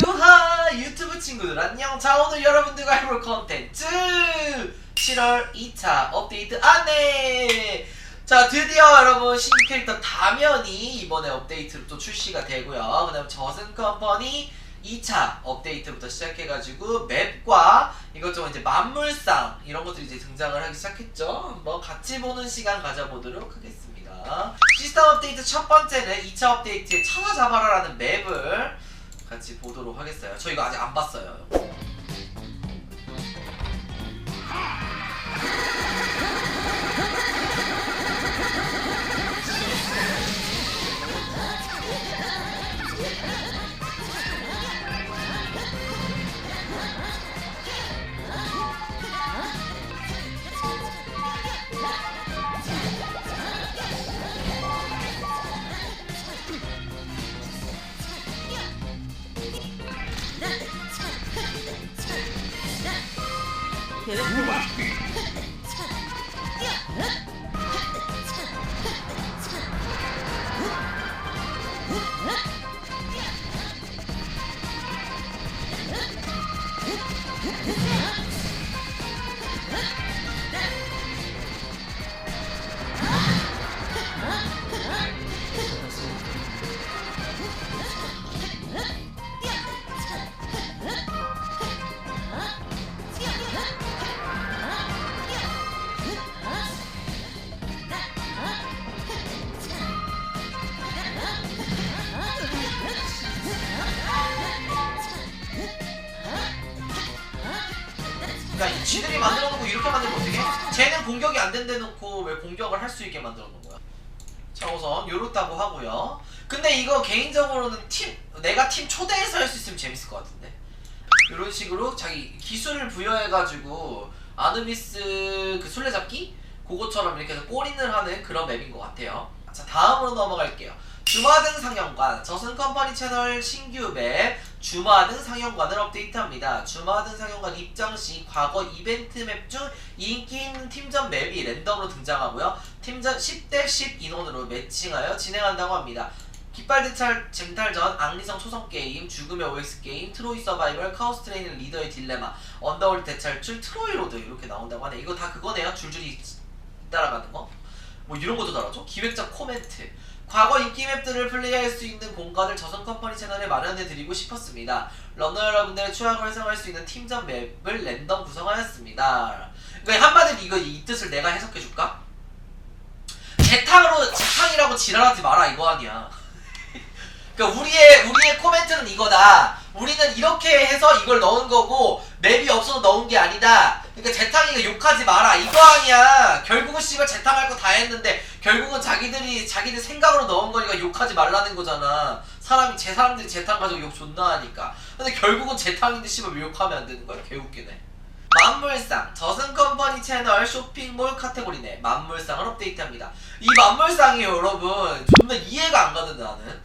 유하 유튜브 친구들 안녕. 자 오늘 여러분들과 해볼 컨텐츠. 7월 2차 업데이트 안내 자 드디어 여러분 신규 캐릭터 다면이 이번에 업데이트로 또 출시가 되고요. 그 다음 저승 컴퍼니 2차 업데이트부터 시작해가지고 맵과 이것저것 이제 만물상 이런 것들이 이제 등장을 하기 시작했죠. 한번 같이 보는 시간 가져보도록 하겠습니다. 시스템 업데이트 첫 번째는 2차 업데이트의 찾아잡아라라는 맵을 같이 보도록 하겠어요. 저 이거 아직 안 봤어요. 그러 니까 이 쥐들이 만들어 놓고 이렇게 만들면 어떻게? 쟤는 공격이 안 된대 놓고 왜 공격을 할 수 있게 만들어 놓은 거야? 자 우선 요렇다고 하고요. 근데 이거 개인적으로는 팀 내가 팀 초대해서 할 수 있으면 재밌을 것 같은데. 이런 식으로 자기 기술을 부여해가지고 아누비스 그 술래잡기 그거처럼 이렇게 해서 꼬린을 하는 그런 맵인 것 같아요. 자 다음으로 넘어갈게요. 주마등 상영관 저승 컴퍼니 채널 신규 맵 주마등 상영관을 업데이트합니다. 주마등 상영관 입장 시 과거 이벤트 맵 중 인기 있는 팀전 맵이 랜덤으로 등장하고요. 팀전 10대 10 인원으로 매칭하여 진행한다고 합니다. 깃발 대찰 쟁탈전, 악리성 초성 게임, 죽음의 OX 게임, 트로이 서바이벌, 카오스 트레이닝 리더의 딜레마, 언더월드 대찰출, 트로이 로드 이렇게 나온다고 하네. 이거 다 그거네요. 줄줄이 따라가는 거. 뭐 이런 것도 달아줘? 기획자 코멘트. 과거 인기 맵들을 플레이할 수 있는 공간을 저선 컴퍼니 채널에 마련해 드리고 싶었습니다. 러너 여러분들의 추억을 활성화할 수 있는 팀전 맵을 랜덤 구성하였습니다. 그러니까 한마디로 이거 이 뜻을 내가 해석해 줄까? 재탕으로 재탕이라고 지랄하지 마라 이거 아니야. 그러니까 우리의 우리의 코멘트는 이거다. 우리는 이렇게 해서 이걸 넣은 거고 맵이 없어서 넣은 게 아니다. 그러니까 재탕이가 욕하지 마라 이거 아니야. 결국은 씨발 재탕할 거 다 했는데 결국은 자기들이 자기들 생각으로 넣은 거니까 욕하지 말라는 거잖아. 사람이 제 사람들이 재탕 가지고 욕 존나 하니까. 근데 결국은 재탕인데 씨발 왜 욕하면 안 되는 거야? 개웃기네. 만물상 저승 컴퍼니 채널 쇼핑몰 카테고리네 만물상을 업데이트합니다 이 만물상이 여러분 존나 이해가 안 가는데 나는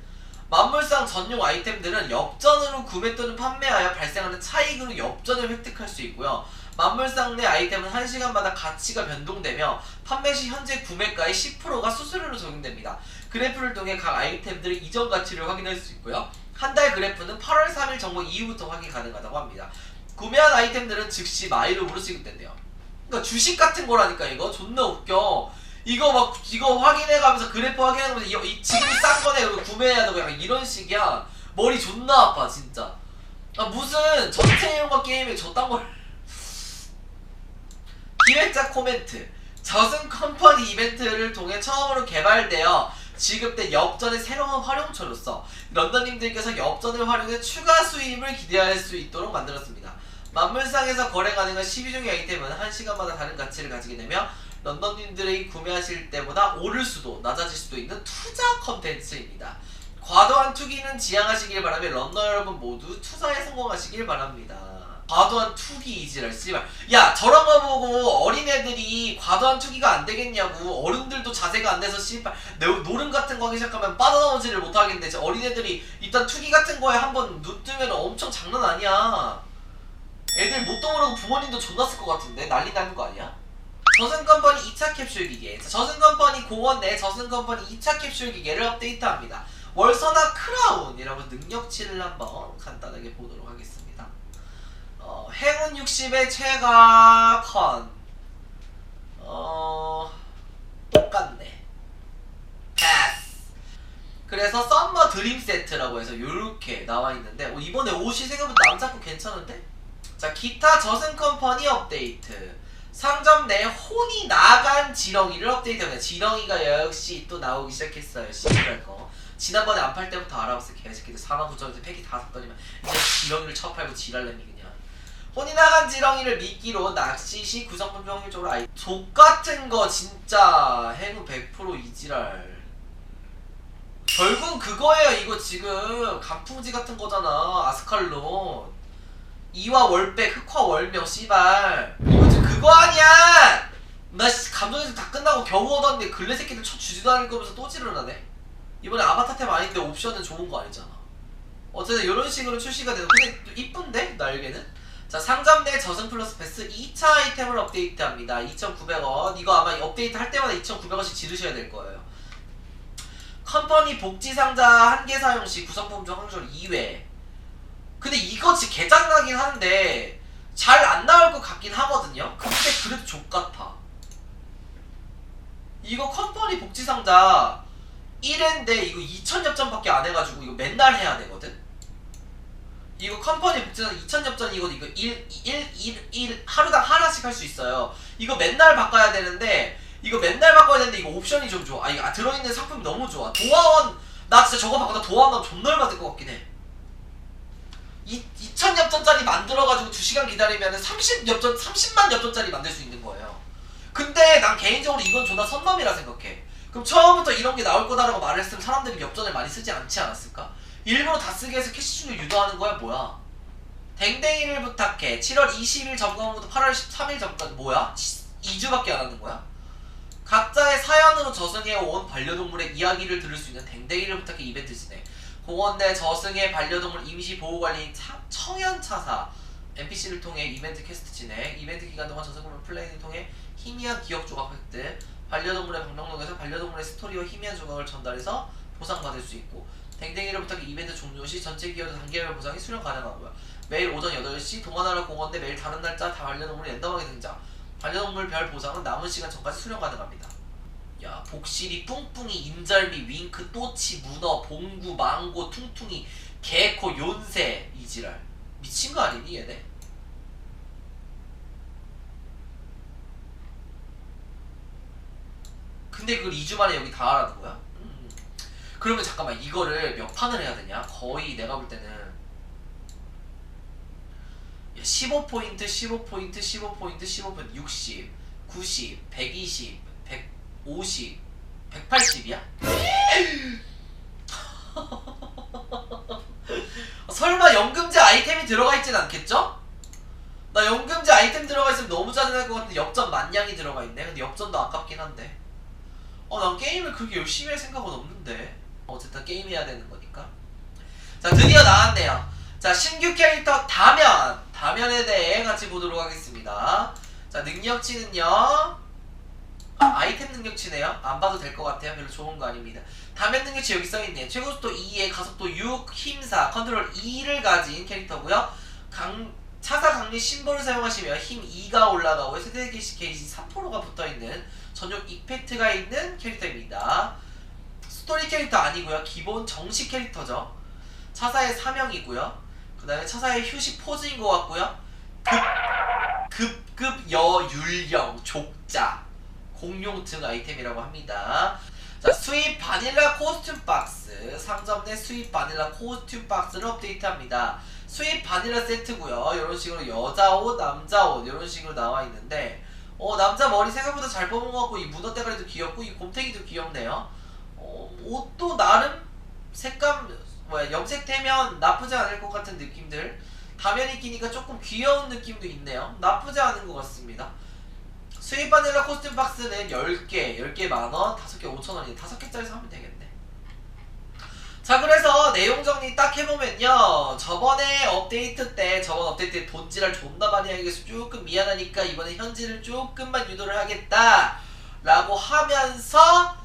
만물상 전용 아이템들은 엽전으로 구매 또는 판매하여 발생하는 차익으로 엽전을 획득할 수 있고요 만물상 내 아이템은 1시간마다 가치가 변동되며 판매 시 현재 구매가의 10%가 수수료로 적용됩니다 그래프를 통해 각 아이템들의 이전 가치를 확인할 수 있고요 한 달 그래프는 8월 3일 정보 이후부터 확인 가능하다고 합니다 구매한 아이템들은 즉시 마이룸으로 지급된대요. 그러니까 주식 같은 거라니까 이거 존나 웃겨. 이거 막 이거 확인해가면서 그래프 확인하면서 이, 이 지금 싼 거네 그리고 구매해야 되고 약간 이런 식이야. 머리 존나 아파 진짜. 아 무슨 전체 이용과 게임에 저딴 걸. 기획자 코멘트. 저승 컴퍼니 이벤트를 통해 처음으로 개발되어 지급된 엽전의 새로운 활용처로서 런던님들께서 엽전을 활용해 추가 수입을 기대할 수 있도록 만들었습니다. 만물상에서 거래 가능한 12종의 아이템은 1시간마다 다른 가치를 가지게 되며 런던님들이 구매하실 때보다 오를 수도 낮아질 수도 있는 투자 컨텐츠입니다. 과도한 투기는 지양하시길 바라며 런너 여러분 모두 투자에 성공하시길 바랍니다. 과도한 투기 이지랄 씨발. 야 저런 거 보고 어린애들이 과도한 투기가 안 되겠냐고 어른들도 자세가 안 돼서 씨발 내- 노름 같은 거 하기 시작하면 빠져나오지를 못하겠는데 저 어린애들이 일단 투기 같은 거에 한번 눈 뜨면 엄청 장난 아니야. 애들 모르고 부모님도 존나 쓸 것 같은데? 난리 나는 거 아니야? 저승컴퍼니 2차 캡슐 기계. 저승컴퍼니 공원 내 저승컴퍼니 2차 캡슐 기계를 업데이트합니다. 월서나 크라운이라고 능력치를 한번 간단하게 보도록 하겠습니다. 어, 행운 60의 최가 컨. 어, 똑같네. 패스. 그래서 썸머 드림 세트라고 해서 요렇게 나와 있는데 어, 이번에 옷이 생각보다 남자거 괜찮은데? 자 기타 저승 컴퍼니 업데이트 상점 내 혼이 나간 지렁이를 업데이트합니다 지렁이가 역시 또 나오기 시작했어요 시그럴 거 지난번에 안 팔 때부터 알아봤어요 개새끼들 49,000원에 팩이 다 샀더니만 이제 지렁이를 쳐 팔고 지랄 내미 그냥 혼이 나간 지렁이를 미끼로 낚시 시 구성품 종류적으로 아이 족 같은 거 진짜 해무 100% 이지랄. 결국 그거예요 이거 지금. 간풍지 같은 거잖아 아스칼론. 이화 월백 흑화 월명 씨발. 이거 지금 그거 아니야! 나 씨, 감독에서 다 끝나고 겨우 얻었는데 근래 새끼들 쳐 주지도 않을 거면서 또 지르라네. 이번에 아바타템 아닌데 옵션은 좋은 거 아니잖아. 어쨌든 이런 식으로 출시가 되는 근데 또 이쁜데 날개는 자 상점 내 저승 플러스 패스 2차 아이템을 업데이트합니다 2,900원 이거 아마 업데이트 할 때마다 2,900원씩 지르셔야 될 거예요 컴퍼니 복지 상자 한 개 사용 시 구성품 중 항절 2회. 근데 진짜 개장나긴 한데 잘 안 나올 것 같긴 하거든요. 근데 그래도 족같아. 이거 컴퍼니 복지 상자 1회인데 이거 2천 엽전밖에 안 해가지고 이거 맨날 해야 되거든. 이거 컴퍼니 상자 2천 엽전이고 이거 1, 1, 1, 1 하루당 하나씩 할 수 있어요. 이거 맨날 바꿔야 되는데 이거 맨날 바꿔야 되는데 이거 옵션이 좀 좋아. 아 이거 아, 들어있는 상품이 너무 좋아. 도화원 나 진짜 저거 바꾸다 도화원 나면 존나 얼마 들것 같긴 해. 이 2천 엽전짜리 만들어가지고 2시간 기다리면 30 엽전 30만 엽전짜리 만들 수 있는 거예요. 근데 난 개인적으로 이건 존나 선남이라 생각해. 그럼 처음부터 이런 게 나올 거다라고 말을 했으면 사람들이 엽전을 많이 쓰지 않지 않았을까? 일부러 다 쓰게 해서 캐시준을 유도하는 거야 뭐야? 댕댕이를 부탁해. 7월 20일 점검부터 8월 13일 점검 뭐야? 2주밖에 안 하는 거야? 각자의 사연으로 저승해 온 반려동물의 이야기를 들을 수 있는 댕댕이를 부탁해 이벤트 진행. 공원 내 저승해 반려동물 임시 보호관리인 차- 청연차사 NPC를 통해 이벤트 퀘스트 진행. 이벤트 기간 동안 저승물 플레이를 통해 희미한 기억 조각 획득. 반려동물의 방명록에서 반려동물의 스토리와 희미한 조각을 전달해서 보상받을 수 있고 댕댕이를 부탁해 이벤트 종료 시 전체 기여도 단계별 보상이 수령 가능하고요. 매일 오전 8시 동화나라 공원 내 매일 다른 날짜 다 반려동물이 랜덤하게 등장. 반려동물 별 보상은 남은 시간 전까지 수령 가능합니다. 야 복실이 뿡뿡이 인절미 윙크 또치 문어 봉구 망고 퉁퉁이 개코 요새 이지랄 미친 거 아니니 얘네? 근데 그걸 2주 만에 여기 다 하라는 거야? 음. 그러면 잠깐만 이거를 몇 판을 해야 되냐? 거의 내가 볼 때는 야, 15포인트, 15포인트, 15포인트, 15포인트, 60, 90, 120, 150, 180이야? 설마 연금제 아이템이 들어가 있진 않겠죠? 나 연금제 아이템 들어가 있으면 너무 짜증날 것 같은데 엽전 만냥이 들어가 있네. 근데 엽전도 아깝긴 한데. 어, 난 게임을 그렇게 열심히 할 생각은 없는데. 어쨌든 게임해야 되는 거니까. 자, 드디어 나왔네요. 자, 신규 캐릭터 다면. 다면에 대해 같이 보도록 하겠습니다. 자, 능력치는요. 아, 아이템 능력치네요. 안 봐도 될 것 같아요. 별로 좋은 거 아닙니다. 다면 능력치 여기 써있네요. 최고 속도 2에 가속도 6, 힘4, 컨트롤 2를 가진 캐릭터고요. 강, 차사 강리 심볼을 사용하시면 힘 2가 올라가고 세대 게이지 3%가 붙어있는 전용 이펙트가 있는 캐릭터입니다. 스토리 캐릭터 아니고요. 기본 정식 캐릭터죠. 차사의 사명이고요. 그 다음에 차사의 휴식 포즈인 것 같고요. 급, 급급 여 율령 족자 공용 등 아이템이라고 합니다. 자, 스윗 바닐라 코스튬 박스 상점 내 스윗 바닐라 코스튬 박스를 업데이트합니다. 스윗 바닐라 세트고요. 이런 식으로 여자 옷, 남자 옷 이런 식으로 나와 있는데 어 남자 머리 생각보다 잘 뽑은 것 같고 이 문어 대가리도 귀엽고 이 곰탱이도 귀엽네요. 어 옷도 나름 색감 뭐야 염색되면 나쁘지 않을 것 같은 느낌들. 가면이 끼니까 조금 귀여운 느낌도 있네요. 나쁘지 않은 것 같습니다. 스윗 바닐라 코스튬 박스는 10개, 10개 만원, 5개 5천원이 5개짜리 사면 되겠네. 자, 그래서 내용 정리 딱 해보면요. 저번에 업데이트 때, 저번 업데이트 때 돈지랄 존나 많이 하기 위해서 조금 미안하니까 이번에 현질을 조금만 유도를 하겠다. 라고 하면서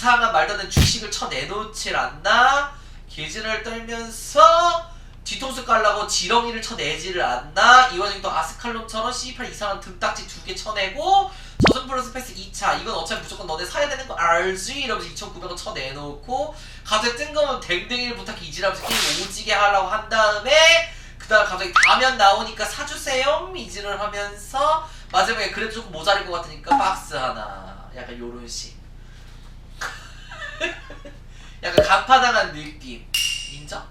이상한 말도 안 되는 주식을 쳐내놓질 않나? 개지를 떨면서 뒤통수 깔라고 지렁이를 쳐내지를 않나 이 와중에 또 아스칼론처럼 C8 이상한 등딱지 두 개 쳐내고 저승 플러스 패스 2차 이건 어차피 무조건 너네 사야 되는 거 알지? 이러면서 2,900원 쳐내놓고 갑자기 뜬금없는 댕댕이를 부탁해 이지라면서 게임 오지게 하려고 한 다음에 그 다음 갑자기 가면 나오니까 사주세요 이지를 하면서 마지막에 그래도 조금 모자랄 것 같으니까 박스 하나 약간 요런 식 약간 간파당한 느낌 인정?